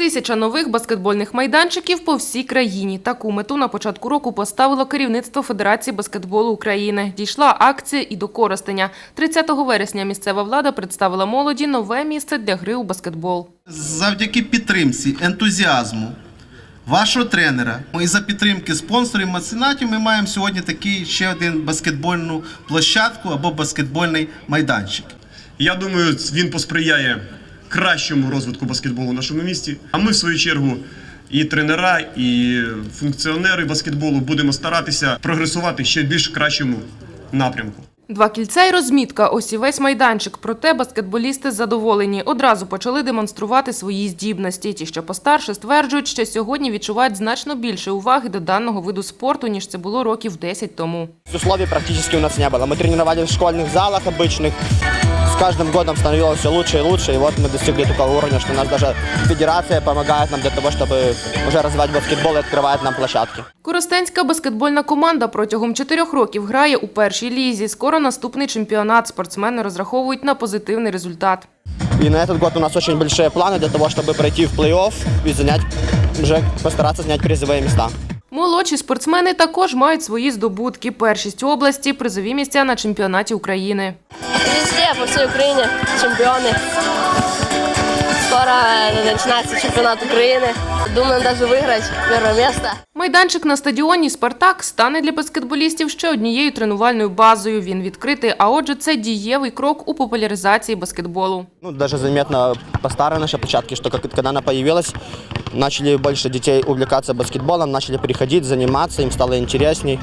Тисяча нових баскетбольних майданчиків по всій країні. Таку мету на початку року поставило керівництво Федерації баскетболу України. Дійшла акція і до Коростеня. 30 вересня місцева влада представила молоді нове місце для гри у баскетбол. Завдяки підтримці, ентузіазму вашого тренера і за підтримки спонсорів меценатів ми маємо сьогодні такий ще один баскетбольну площадку або баскетбольний майданчик. Я думаю, він посприяє кращому розвитку баскетболу в нашому місті. А ми, в свою чергу, і тренера, і функціонери баскетболу будемо старатися прогресувати ще в більш кращому напрямку. Два кільця і розмітка – ось і весь майданчик. Проте баскетболісти задоволені. Одразу почали демонструвати свої здібності. Ті, що постарше, стверджують, що сьогодні відчувають значно більше уваги до даного виду спорту, ніж це було років 10 тому. Условий практически у нас не было. Мы тренировались в школьных залах обычных. С каждым годом становилось все лучше и лучше. И вот мы достигли такого уровня, что у нас даже федерация помогает нам для того, чтобы уже развивать баскетбол и открывает нам площадки. Коростенська баскетбольна команда протягом чотирьох років грає у першій лізі. Скоро наступний чемпіонат. Спортсмени розраховують на позитивний результат. И на этот год у нас очень большие планы для того, чтобы пройти в плей-офф и занять, уже постараться занять призовые места. Молодші спортсмени також мають свої здобутки. Першість області, призові місця на чемпіонаті України. Везде, по всей Украине чемпионы. Скоро начинается чемпионат Украины. Думаем даже выиграть первое место. Майданчик на стадіоні «Спартак» стане для баскетболістів ще однією тренувальною базою. Він відкритий, а отже, це дієвий крок у популяризації баскетболу. Ну, даже заметно по старой нашей площадке, что как, когда она появилась, начали больше детей увлекаться баскетболом, начали приходить, заниматься, им стало интересней.